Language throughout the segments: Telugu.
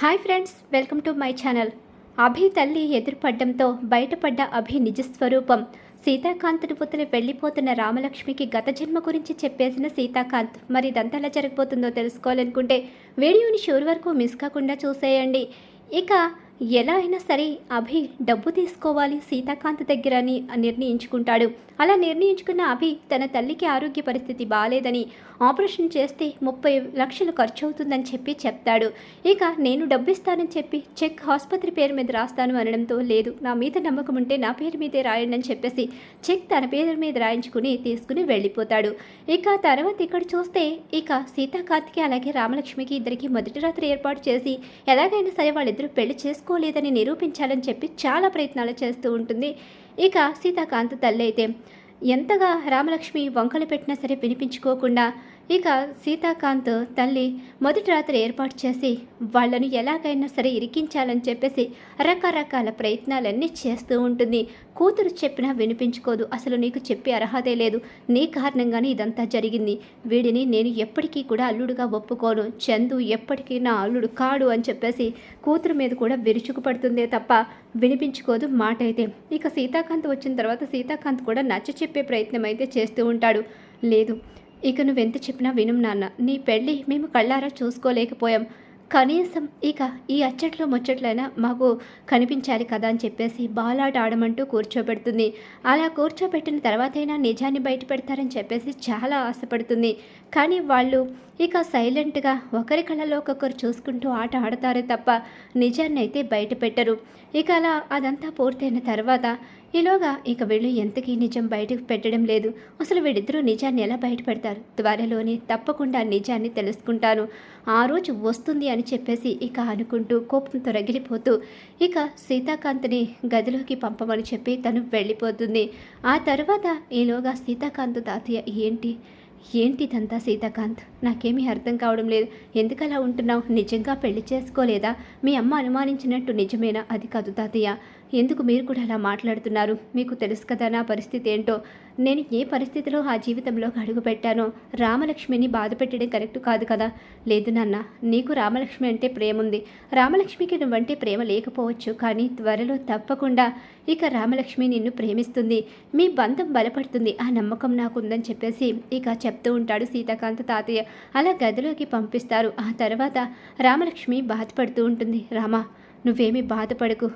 Hi friends welcome to my channel. Abhi తల్లి ఎదురుపడ్డంతో బయటపడ్డ అభి నిజ స్వరూపం సీతాకాంత్ను వదిలి వెళ్ళిపోతున్న రామలక్ష్మికి గత జన్మ గురించి చెప్పేసిన సీతాకాంత్ మరి ఇదంతా ఎలా జరగబోతుందో తెలుసుకోవాలనుకుంటే వీడియోని షూర్ వరకు మిస్ కాకుండా చూసేయండి. ఇక ఎలా అయినా సరే అభి డబ్బు తీసుకోవాలి సీతాకాంత్ దగ్గర అని నిర్ణయించుకుంటాడు. అలా నిర్ణయించుకున్న అభి తన తల్లికి ఆరోగ్య పరిస్థితి బాగాలేదని ఆపరేషన్ చేస్తే ముప్పై లక్షలు ఖర్చు అవుతుందని చెప్పి చెప్తాడు. ఇక నేను డబ్బు ఇస్తానని చెప్పి చెక్ ఆసుపత్రి పేరు మీద రాస్తాను అనడంతో లేదు నా మీద నమ్మకం ఉంటే నా పేరు మీదే రాయండి అని చెప్పేసి చెక్ తన పేరు మీద రాయించుకుని తీసుకుని వెళ్ళిపోతాడు. ఇక తర్వాత ఇక్కడ చూస్తే ఇక సీతాకాంత్కి అలాగే రామలక్ష్మికి ఇద్దరికి మొదటి రాత్రి ఏర్పాటు చేసి ఎలాగైనా సరే వాళ్ళిద్దరూ పెళ్ళి చేసుకోలేదని నిరూపించాలని చెప్పి చాలా ప్రయత్నాలు చేస్తూ ఉంటుంది. ఇక సీతాకాంత్ తల్లి అయితే ఎంతగా రామలక్ష్మి వంకలు పెట్టినా సరే వినిపించుకోకుండా ఇక సీతాకాంత్ తల్లి మొదటి రాత్రి ఏర్పాటు చేసి వాళ్ళను ఎలాగైనా సరే ఇరికించాలని చెప్పేసి రకరకాల ప్రయత్నాలన్నీ చేస్తూ ఉంటుంది. కూతురు చెప్పినా వినిపించుకోదు. అసలు నీకు చెప్పే అర్హతే లేదు. నీ కారణంగానే ఇదంతా జరిగింది. వీడిని నేను ఎప్పటికీ కూడా అల్లుడుగా ఒప్పుకోను. చందు ఎప్పటికీ నా అల్లుడు కాడు అని చెప్పేసి కూతురు మీద కూడా విరుచుకుపడుతుందే తప్ప వినిపించుకోదు మాట అయితే. ఇక సీతాకాంత్ వచ్చిన తర్వాత సీతాకాంత్ కూడా నచ్చ చెప్పే ప్రయత్నం అయితే చేస్తూ ఉంటాడు. లేదు ఇక నువ్వెంత చెప్పినా వినం నాన్న. నీ పెళ్ళి మేము కళ్ళారా చూసుకోలేకపోయాం. కనీసం ఇక ఈ అచ్చట్లో ముచ్చట్లైనా మాకు కనిపించాలి కదా అని చెప్పేసి బాలాట ఆడమంటూ కూర్చోబెడుతుంది. అలా కూర్చోబెట్టిన తర్వాతైనా నిజాన్ని బయట పెడతారని చెప్పేసి చాలా ఆశపడుతుంది. కానీ వాళ్ళు ఇక సైలెంట్గా ఒకరి కళ్ళలో ఒక్కొక్కరు చూసుకుంటూ ఆట ఆడతారే తప్ప నిజాన్ని అయితే బయట పెట్టరు. ఇక అలా అదంతా పూర్తయిన తర్వాత ఈలోగా ఇక వీళ్ళు ఎంతకీ నిజం బయటకు పెట్టడం లేదు. అసలు వీడిద్దరూ నిజాన్ని ఎలా బయటపెడతారు? త్వరలోనే తప్పకుండా నిజాన్ని తెలుసుకుంటాను. ఆ రోజు వస్తుంది అని చెప్పేసి ఇక అనుకుంటూ కోపంతో రగిలిపోతూ ఇక సీతాకాంత్ని గదిలోకి పంపమని చెప్పి తను వెళ్ళిపోతుంది. ఆ తర్వాత ఈలోగా సీతాకాంత్ తాతయ్య ఏంటి? ఏంటిదంతా సీతాకాంత్? నాకేమీ అర్థం కావడం లేదు. ఎందుకలా ఉంటున్నావు? నిజంగా పెళ్ళి చేసుకోలేదా? మీ అమ్మ అనుమానించినట్టు నిజమేనా? అది కాదు తాతయ్య. ఎందుకు మీరు కూడా అలా మాట్లాడుతున్నారు? మీకు తెలుసు కదా నా పరిస్థితి ఏంటో. నేను ఏ పరిస్థితిలో ఆ జీవితంలో అడుగు పెట్టానో? రామలక్ష్మిని బాధ పెట్టడం కరెక్ట్ కాదు కదా? లేదు నాన్న నీకు రామలక్ష్మి అంటే ప్రేమ ఉంది రామలక్ష్మికి నువ్వంటే ప్రేమ లేకపోవచ్చు కానీ త్వరలో తప్పకుండా ఇక రామలక్ష్మి నిన్ను ప్రేమిస్తుంది. మీ బంధం బలపడుతుంది. ఆ నమ్మకం నాకుందని చెప్పేసి ఇక చెప్తూ ఉంటాడు సీతాకాంత తాతయ్య. అలా గదిలోకి పంపిస్తారు. ఆ తర్వాత రామలక్ష్మి బాధపడుతూ ఉంటుంది. రామా నువ్వేమీ బాధపడకు.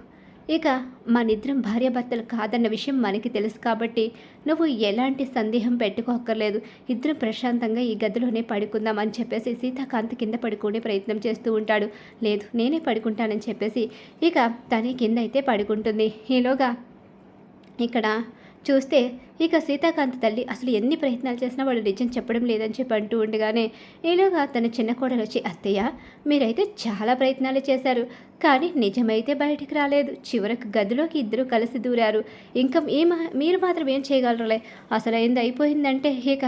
ఇక మనిద్దరం భార్యాభర్తలు కాదన్న విషయం మనకి తెలుసు కాబట్టి నువ్వు ఎలాంటి సందేహం పెట్టుకోక్కర్లేదు. ఇద్దరం ప్రశాంతంగా ఈ గదిలోనే పడుకుందాం అని చెప్పేసి సీతాకాంత్ కింద పడుకునే ప్రయత్నం చేస్తూ ఉంటాడు. లేదు నేనే పడుకుంటానని చెప్పేసి ఇక తనే కింద అయితే పడుకుంటుంది. ఈలోగా ఇక్కడ చూస్తే ఇక సీతాకాంత్ తల్లి అసలు ఎన్ని ప్రయత్నాలు చేసినా వాడు నిజం చెప్పడం లేదని చెప్పి అంటూ ఉండగానే ఈలోగా తన చిన్న కోడలు వచ్చి అత్తయ్య మీరైతే చాలా ప్రయత్నాలు చేశారు కానీ నిజమైతే బయటికి రాలేదు. చివరకు గదిలోకి ఇద్దరు కలిసి దూరారు. ఇంకా ఏ మీరు మాత్రం ఏం చేయగలరులే? అసలు అయింది అయిపోయిందంటే ఇక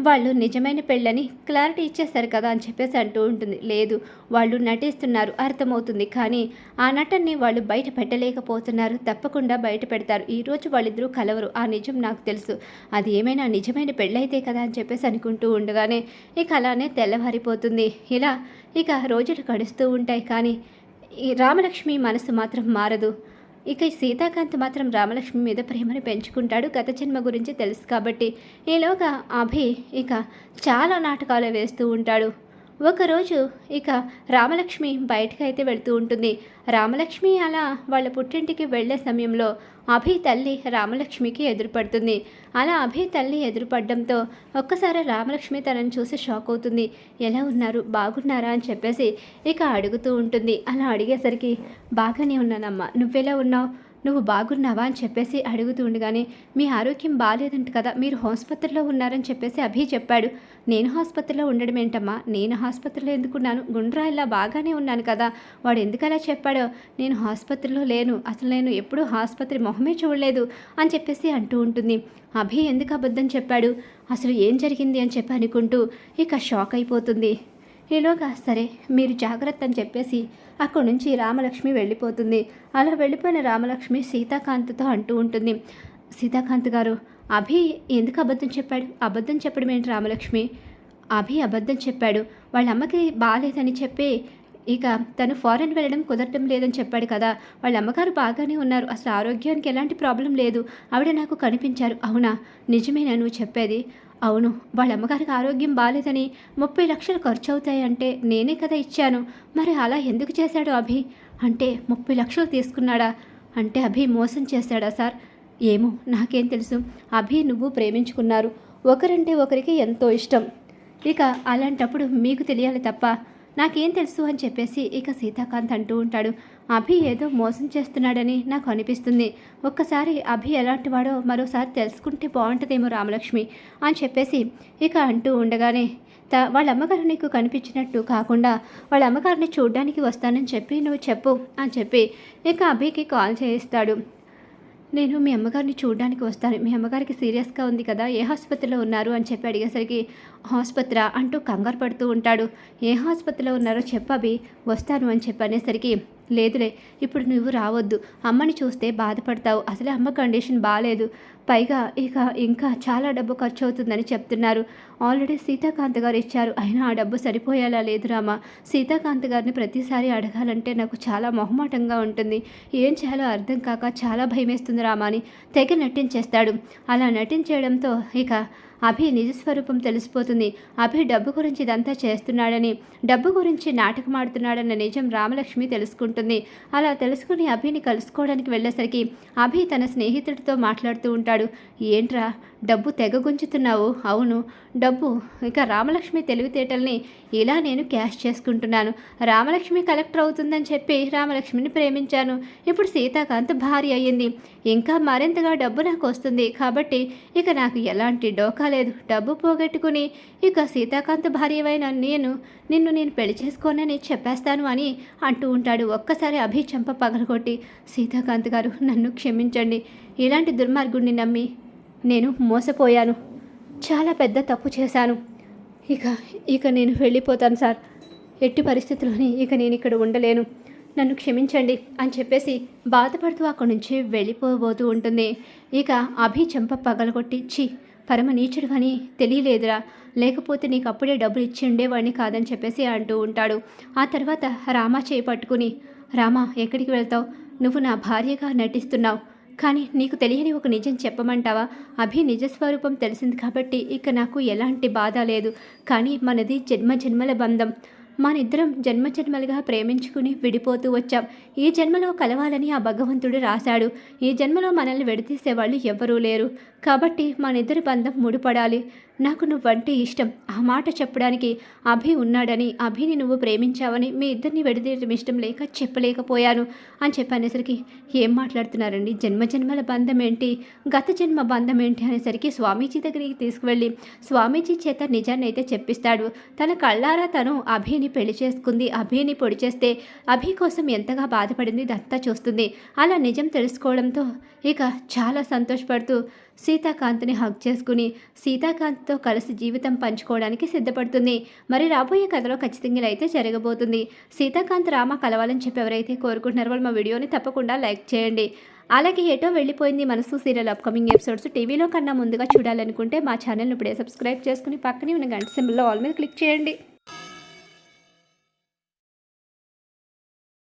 వాళ్ళు నిజమైన పెళ్ళని క్లారిటీ ఇచ్చేస్తారు కదా అని చెప్పేసి అంటూ ఉంటుంది. లేదు వాళ్ళు నటిస్తున్నారు అర్థమవుతుంది. కానీ ఆ నటన్ని వాళ్ళు బయట పెట్టలేకపోతున్నారు. తప్పకుండా బయట పెడతారు. ఈరోజు వాళ్ళిద్దరూ కలవరు. ఆ నిజం నాకు తెలుసు. అది ఏమైనా నిజమైన పెళ్ళైతే కదా అని చెప్పేసి అనుకుంటూ ఉండగానే ఇక అలానే తెల్లవారిపోతుంది. ఇలా ఇక రోజులు గడుస్తూ ఉంటాయి కానీ ఈ రామలక్ష్మి మనసు మాత్రం మారదు. ఇక సీతాకాంత్ మాత్రం రామలక్ష్మి మీద ప్రేమను పెంచుకుంటాడు గత జన్మ గురించి తెలుసు కాబట్టి ఈలోగా అభి ఇక చాలా నాటకాలు వేస్తూ ఉంటాడు. ఒకరోజు ఇక రామలక్ష్మి బయటకు అయితే వెళ్తూ ఉంటుంది. రామలక్ష్మి అలా వాళ్ళ పుట్టింటికి వెళ్ళే సమయంలో అభి తల్లి రామలక్ష్మికి ఎదురుపడుతుంది. అలా అభి తల్లి ఎదురుపడడంతో ఒక్కసారి రామలక్ష్మి తనను చూసి షాక్ అవుతుంది. ఎలా ఉన్నారు? బాగున్నారా? అని చెప్పేసి ఇక అడుగుతూ ఉంటుంది. అలా అడిగేసరికి బాగానే ఉన్నానమ్మా. నువ్వెలా ఉన్నావు? నువ్వు బాగున్నావా అని చెప్పేసి అడుగుతూ ఉండగానే మీ ఆరోగ్యం బాగాలేదంట కదా మీరు ఆసుపత్రిలో ఉన్నారని చెప్పేసి అభి చెప్పాడు. నేను ఆసుపత్రిలో ఉండడం ఏంటమ్మా? నేను ఆసుపత్రిలో ఎందుకున్నాను గుండ్రాయిలా బాగానే ఉన్నాను కదా. వాడు ఎందుకు అలా చెప్పాడో? నేను ఆసుపత్రిలో లేను. అసలు నేను ఎప్పుడూ ఆసుపత్రి మొహమే చూడలేదు అని చెప్పేసి అంటూ ఉంటుంది. అభి ఎందుకు అబద్ధం చెప్పాడు? అసలు ఏం జరిగింది? అని చెప్పి అనుకుంటూ ఇక షాక్ అయిపోతుంది. ఈలోగా సరే మీరు జాగ్రత్త అని చెప్పేసి అక్కడి నుంచి రామలక్ష్మి వెళ్ళిపోతుంది. అలా వెళ్ళిపోయిన రామలక్ష్మి సీతాకాంత్తో అంటూ ఉంటుంది. సీతాకాంత్ గారు అభి ఎందుకు అబద్ధం చెప్పాడు? అబద్ధం చెప్పడం ఏంటి రామలక్ష్మి? అభి అబద్ధం చెప్పాడు. వాళ్ళ అమ్మకి బాగాలేదని చెప్పి ఇక తను ఫారెన్ వెళ్ళడం కుదరటం లేదని చెప్పాడు కదా. వాళ్ళ అమ్మగారు బాగానే ఉన్నారు. అసలు ఆరోగ్యానికి ఎలాంటి ప్రాబ్లం లేదు. ఆవిడ నాకు కనిపించారు. అవునా? నిజమేనా నువ్వు చెప్పేది? అవును వాళ్ళ అమ్మగారికి ఆరోగ్యం బాగాలేదని ముప్పై లక్షలు ఖర్చు అవుతాయంటే నేనే కదా ఇచ్చాను. మరి అలా ఎందుకు చేశాడు అభి? అంటే ముప్పై లక్షలు తీసుకున్నాడా? అంటే అభి మోసం చేశాడా సార్? ఏమో నాకేం తెలుసు. అభి నువ్వు ప్రేమించుకున్నారు. ఒకరంటే ఒకరికి ఎంతో ఇష్టం. ఇక అలాంటప్పుడు మీకు తెలియాలి తప్ప నాకేం తెలుసు అని చెప్పేసి ఇక సీతాకాంత్ అంటూ ఉంటాడు. అభి ఏదో మోసం చేస్తున్నాడని నాకు అనిపిస్తుంది. ఒక్కసారి అభి ఎలాంటివాడో మరోసారి తెలుసుకుంటే బాగుంటుందేమో రామలక్ష్మి అని చెప్పేసి ఇక అంటూ ఉండగానే త వాళ్ళ అమ్మగారు నీకు కనిపించినట్టు కాకుండా వాళ్ళ అమ్మగారిని చూడ్డానికి వస్తానని చెప్పి నువ్వు చెప్పు అని చెప్పి ఇక అభికి కాల్ చేయిస్తాడు. నేను మీ అమ్మగారిని చూడడానికి వస్తాను. మీ అమ్మగారికి సీరియస్గా ఉంది కదా ఏ ఆసుపత్రిలో ఉన్నారు అని చెప్పి అడిగేసరికి ఆసుపత్రి? అంటూ కంగారు పడుతూ ఉంటాడు. ఏ ఆసుపత్రిలో ఉన్నారో చెప్పవి వస్తాను అని చెప్పి అనేసరికి లేదులే ఇప్పుడు నువ్వు రావద్దు. అమ్మని చూస్తే బాధపడతావు. అసలే అమ్మ కండిషన్ బాగాలేదు పైగా ఇక ఇంకా చాలా డబ్బు ఖర్చు అవుతుందని చెప్తున్నారు. ఆల్రెడీ సీతాకాంత్ గారు ఇచ్చారు. అయినా ఆ డబ్బు సరిపోయేలా లేదు రామా. సీతాకాంత్ గారిని ప్రతిసారి అడగాలంటే నాకు చాలా మొహమాటంగా ఉంటుంది. ఏం చేయాలో అర్థం కాక చాలా భయమేస్తుంది రామా అని తెగ నటించేస్తాడు. అలా నటించేయడంతో ఇక అభి నిజస్వరూపం తెలిసిపోతుంది. అభి డబ్బు గురించి ఇదంతా చేస్తున్నాడని డబ్బు గురించి నాటకమాడుతున్నాడన్న నిజం రామలక్ష్మి తెలుసుకుంటుంది. అలా తెలుసుకుని అభిని కలుసుకోవడానికి వెళ్ళేసరికి అభి తన స్నేహితుడితో మాట్లాడుతూ ఉంటాడు. ఏంట్రా డబ్బు తెగ గుంజుతున్నావు. అవును. డబ్బు. ఇక రామలక్ష్మి తెలివితేటల్ని ఇలా నేను క్యాష్ చేసుకుంటున్నాను. రామలక్ష్మి కలెక్టర్ అవుతుందని చెప్పి రామలక్ష్మిని ప్రేమించాను. ఇప్పుడు సీతాకాంత్ భార్య అయ్యింది. ఇంకా మరింతగా డబ్బు నాకు వస్తుంది. కాబట్టి ఇక నాకు ఎలాంటి డోకా లేదు. డబ్బు పోగొట్టుకుని ఇక సీతాకాంత్ భార్యవైన నేను నిన్ను నేను పెళ్ళి చేసుకోనని చెప్పేస్తాను అని అంటూ ఉంటాడు ఒక్కసారి అభి చెంప పగలగొట్టి. సీతాకాంత్ గారు నన్ను క్షమించండి. ఇలాంటి దుర్మార్గుడిని నమ్మి నేను మోసపోయాను. చాలా పెద్ద తప్పు చేశాను. ఇక ఇక నేను వెళ్ళిపోతాను సార్. ఎట్టి పరిస్థితుల్లోని ఇక నేను ఇక్కడ ఉండలేను. నన్ను క్షమించండి అని చెప్పేసి బాధపడుతూ అక్కడి నుంచి వెళ్ళిపోబోతూ ఉంటుంది. ఇక అభి చెంప పగలగొట్టి చి పరమ నీచుడు అని తెలియలేదురా. లేకపోతే నీకు అప్పుడే డబ్బులు ఇచ్చి ఉండేవాడిని కాదని చెప్పేసి అంటూ ఉంటాడు. ఆ తర్వాత రామా చేయి పట్టుకుని రామా ఎక్కడికి వెళ్తావు? నువ్వు నా భార్యగా నటిస్తున్నావు. కానీ నీకు తెలియని ఒక నిజం చెప్పమంటావా? అభి నిజస్వరూపం తెలిసింది కాబట్టి ఇక నాకు ఎలాంటి బాధ లేదు. కానీ మనది జన్మ జన్మల బంధం. మనిద్దరం జన్మ జన్మలుగా ప్రేమించుకుని విడిపోతూ వచ్చాం. ఈ జన్మలో కలవాలని ఆ భగవంతుడు రాశాడు. ఈ జన్మలో మనల్ని విడదీసేవాళ్ళు ఎవ్వరూ లేరు. కాబట్టి మనిద్దరి బంధం ముడిపడాలి. నాకు నువ్వంటే ఇష్టం. ఆ మాట చెప్పడానికి అభి ఉన్నాడని అభిని నువ్వు ప్రేమించావని మీ ఇద్దరిని విడదీయడం ఇష్టం లేక చెప్పలేకపోయాను అని చెప్పనేసరికి ఏం మాట్లాడుతున్నారండి? జన్మ జన్మల బంధం ఏంటి గత జన్మ బంధం ఏంటి అనేసరికి స్వామీజీ దగ్గరికి తీసుకువెళ్ళి స్వామీజీ చేత నిజాన్ని అయితే చెప్పిస్తాడు. తన కళ్ళారా తను అభిని పెళ్ళి చేసుకుంది. అభిని పొడి చేస్తే అభి కోసం ఎంతగా బాధపడింది దత్తా చూస్తుంది. అలా నిజం తెలుసుకోవడంతో ఇక చాలా సంతోషపడుతూ సీతాకాంత్ని హక్ చేసుకుని సీతాకాంత్తో కలిసి జీవితం పంచుకోవడానికి సిద్ధపడుతుంది. మరి రాబోయే కథలో ఖచ్చితంగా అయితే జరగబోతుంది. సీతాకాంత్ రామ కలవాలని చెప్పి ఎవరైతే కోరుకుంటున్నారో వాళ్ళు మా వీడియోని తప్పకుండా లైక్ చేయండి. అలాగే ఏటో వెళ్ళిపోయింది మనసు సీరియల్ అప్కమింగ్ ఎపిసోడ్స్ టీవీలో కన్నా ముందుగా చూడాలనుకుంటే మా ఛానల్ని ఇప్పుడే సబ్స్క్రైబ్ చేసుకుని పక్కనే ఉన్న గంట సింబల్లో ఆల్ మీద క్లిక్ చేయండి.